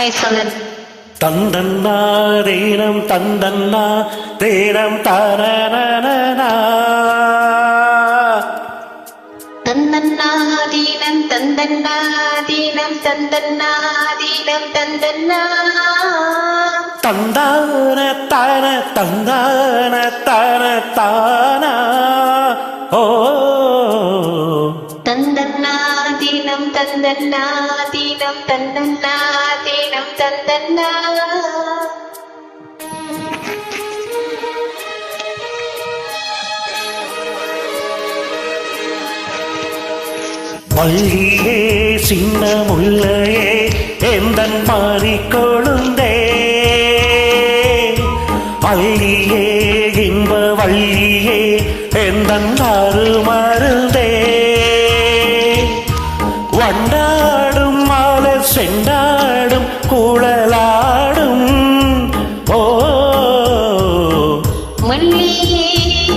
ஐ சொல்லு தந்தன்னா தேனம் தந்தன்னா தேனம் தரனனா தந்தன்னாதீனம் தந்தன்னாதீனம் தந்தன்னாதீனம் தந்தன்னா தந்தான தான தந்தான தான தானா ஓ தந்தன்னாதீனம் தந்தன்னாதீனம் தந்தன்னாதீனம் தந்தன்னா மல்லியே சின்ன முல்லையே எந்தன் மாறி கொழுந்தே. மல்லியே இன்ப வள்ளியே எந்தன் மருந்தே வண்டாடும் மாலை செண்டாடும் குழலாடும். ஓ. மல்லியே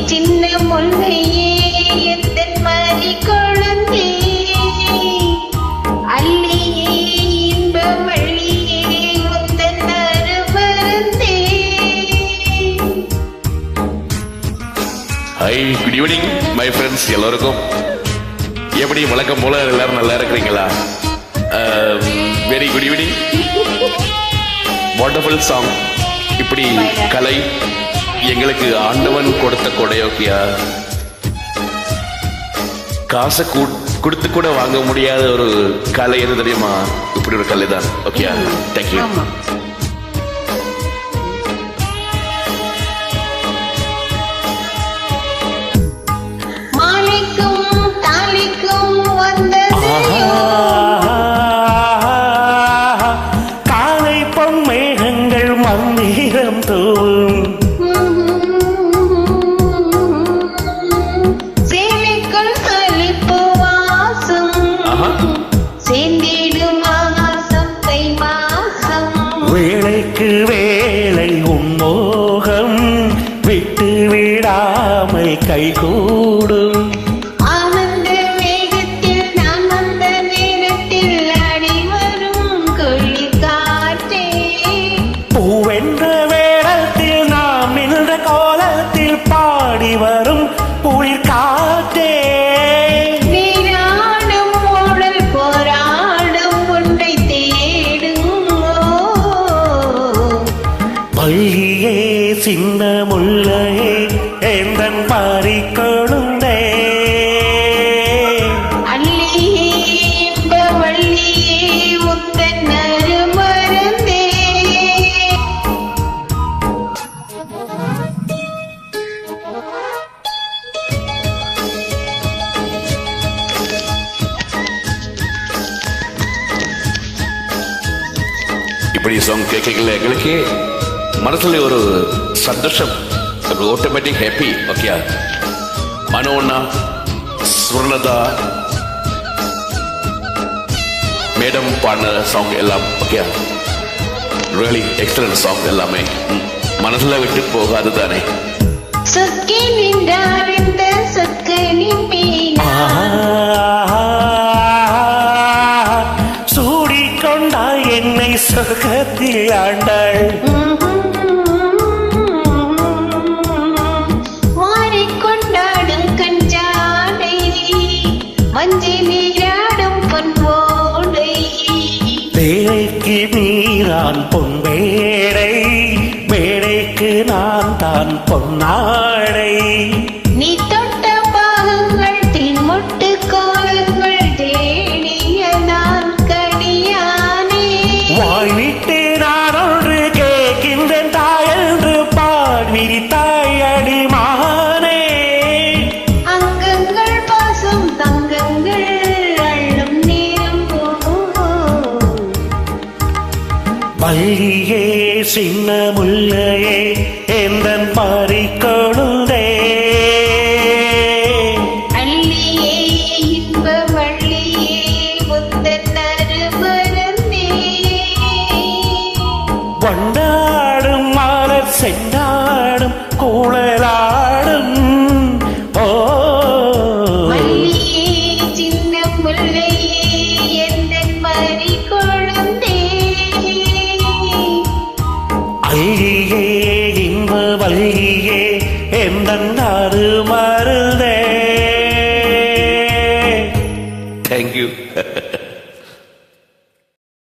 சின்ன முல்லையே எத்தன் மறி கொழுந்தே. அள்ளியே இன்ப வள்ளியே உந்தன் அருமருந்தே. Hi good evening my friends எல்லோருக்கும். எப்படி வழக்கம் போல எல்லாரும் நல்லா இருக்கிறீங்களா? Very good evening wonderful song இப்படி கலை எங்களுக்கு ஆண்டவன் கொடுத்த கொடையோக்கியா? காசை கூ- கொடுத்து கூட வாங்க முடியாத ஒரு கலை எது தெரியுமா? இப்படி ஒரு கலை தான் ஓகே தேங்க்யூ வேலைக்கு வேலை உன்மோகம் விட்டு விடாமல் கைகூ பள்ளியே சின்ன முல்லையே எந்தன் பாரி கொழுந்தே இப்படி சாங் கேட்கல எங்களுக்கு? மனசுல ஒரு சந்தோஷம் ஒரு ஆட்டோமேட்டிக் ஹாப்பி ஓகே மனோண்ணா சுவர்ணதா மேடம் பாடின சாங் எல்லாம் ஓகே ரியலி எக்ஸலன்ட் சாங் எல்லாமே. மனசுல விட்டு போகாது தானே சொக்கி நின்றார் இந்த சொக்கனின் மீனா சூடிக்கொண்டாய் என்னை சொர்க்கத்தில் ஆண்டாள் மஞ்சி நீராடும் பொன்வோடை வேலைக்கு நீரான் பொன் வேடை வேடைக்கு நான் தான் பொன்னாடை. நீ தொட்ட கொழுந்தே அள்ளியே இன்ப வள்ளியே முத்தன் அருமருந்தே கொண்டாடும் மாலர் செண்டாடும் அழகியே எந்தன் நாடு மா